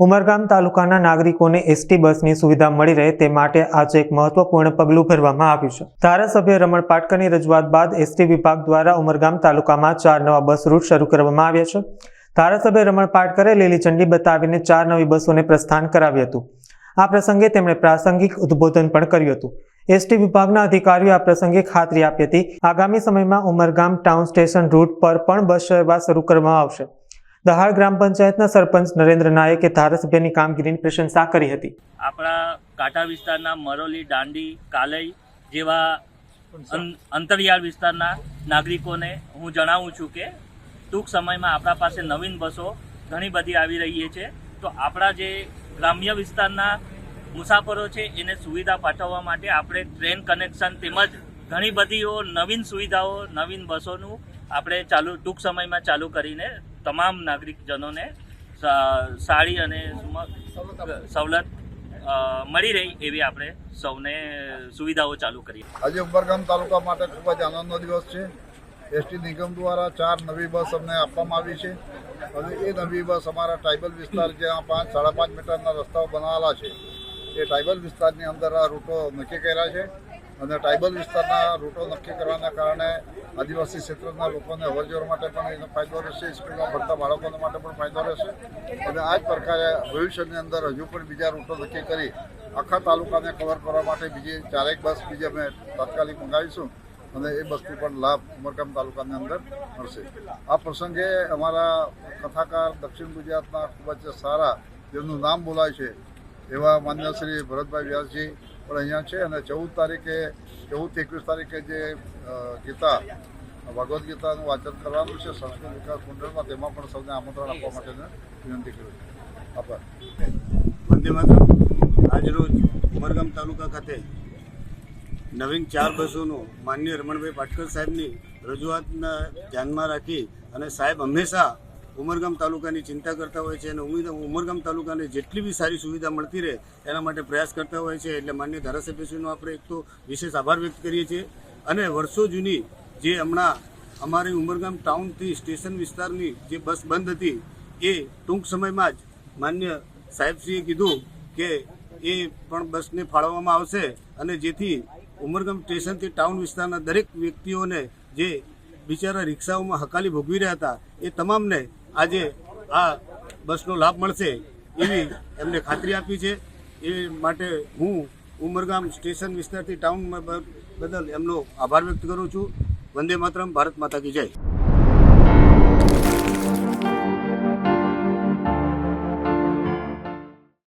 ઉમરગામ તાલુકાના નાગરિકોને એસટી બસની સુવિધા મળી રહે તે માટે આજે એક મહત્વપૂર્ણ પગલું ભરવામાં આવ્યું છે. ધારાસભ્ય રમણ પાટકરની રજૂઆત બાદ એસટી વિભાગ દ્વારા ઉમરગામ તાલુકામાં ચાર નવા બસ રૂટ શરૂ કરવામાં આવ્યા છે. ધારાસભ્ય રમણ પાટકરે લીલી ઝંડી બતાવીને ચાર નવી બસોને પ્રસ્થાન કરાવ્યું હતું. આ પ્રસંગે તેમણે પ્રાસંગિક ઉદ્બોધન પણ કર્યું હતું. એસટી વિભાગના અધિકારીઓ આ પ્રસંગે ખાતરી આપી હતી, આગામી સમયમાં ઉમરગામ ટાઉન સ્ટેશન રૂટ પર પણ બસ સેવા શરૂ કરવામાં આવશે. દહાડ ગ્રામ પંચાયતના સરપંચ નરેન્દ્ર નાયકે ધારાસભ્યની કામગીરીની પ્રશંસા કરી હતી. આપણા કાંઠા વિસ્તારના મરોલી, દાંડી, કાલઈ જેવા અંતરિયાળ વિસ્તારના નાગરિકોને હું જણાવું છું કે ટૂંક સમયમાં આપણા પાસે નવીન બસો ઘણી બધી આવી રહી છે. તો આપણા જે ગ્રામ્ય વિસ્તારના મુસાફરો છે, એને સુવિધા પાઠવવા માટે આપણે ટ્રેન કનેક્શન તેમજ ઘણી બધીઓ નવીન સુવિધાઓ, નવીન બસોનું આપણે ચાલુ, ટૂંક સમયમાં ચાલુ કરીને તમામ નાગરિકજનોને સારી અને સવલત મળી રહી એવી આપણે સૌને સુવિધાઓ ચાલુ કરીએ. આજે ઉમરગામ તાલુકા માટે ખૂબ જ આનંદનો દિવસ છે. એસટી નિગમ દ્વારા ચાર નવી બસ અમને આપવામાં આવી છે. અને એ નવી બસ અમારા ટ્રાઇબલ વિસ્તાર જ્યાં પાંચ, સાડા પાંચ મીટરના રસ્તાઓ બનાવેલા છે, એ ટ્રાઇબલ વિસ્તારની અંદર આ રૂટો નક્કી કર્યા છે. અને ટ્રાઇબલ વિસ્તારના રૂટો નક્કી કરવાના કારણે આદિવાસી ક્ષેત્રના લોકોને અવરજવર માટે પણ એનો ફાયદો રહેશે, સ્કૂલમાં ભણતા બાળકોને માટે પણ ફાયદો રહેશે. અને આ જ પ્રકારે ભવિષ્યની અંદર હજુ પણ બીજા રૂટો નક્કી કરી આખા તાલુકાને કવર કરવા માટે બીજી ચારેક બસ બીજી અમે તાત્કાલિક મંગાવીશું અને એ બસથી પણ લાભ ઉમરગામ તાલુકાની અંદર મળશે. આ પ્રસંગે અમારા કથાકાર દક્ષિણ ગુજરાતના ખૂબ જ સારા જેમનું નામ બોલાય છે એવા માન્ય શ્રી ભરતભાઈ વ્યાસજી પણ અહીંયા છે અને ચૌદ તારીખે, ચૌદ એકવીસ તારીખે જે ગીતા, ભગવદ્ ગીતાનું વાંચન કરવાનું છે સંસ્કૃત વિકાસ મંડળમાં, તેમાં પણ સૌને આમંત્રણ આપવા માટેને વિનંતી કરું છું. આભાર. વંદે માતરમ. આજરોજ ઉમરગામ તાલુકા ખાતે નવીન ચાર બસોનું માન્ય રમણભાઈ પાટકર સાહેબની રજૂઆતના ધ્યાનમાં રાખી અને સાહેબ હંમેશા ઉમરગામ તાલુકાની ચિંતા કરતા હોય છે અને ઉમેદ ઉમરગામ તાલુકાને જેટલી બી સારી સુવિધા મળતી રહે, એના માટે પ્રયાસ કરતા હોય છે એટલે માન્ય ધારાસભ્યશ્રીનો આપણે એક તો વિશેષ આભાર વ્યક્ત કરીએ છીએ. અને વર્ષો જૂની જે હમણાં અમારી ઉમરગામ ટાઉનથી સ્ટેશન વિસ્તારની જે બસ બંધ હતી, એ ટૂંક સમયમાં જ માન્ય સાહેબશ્રીએ કીધું કે એ પણ બસને ફાળવવામાં આવશે અને જેથી ઉમરગામ સ્ટેશનથી ટાઉન વિસ્તારના દરેક વ્યક્તિઓને જે બિચારા રિક્ષાઓમાં હકાલી ભોગવી રહ્યા હતા, એ તમામને આજે આ બસનો લાભ મળશે એવી એમને ખાતરી આપી છે. એ માટે હું ઉમરગામ સ્ટેશન વિસ્તારથી ટાઉન બદલ એમનો આભાર વ્યક્ત કરું છું. વંદે માતરમ, ભારત માતા કી જય.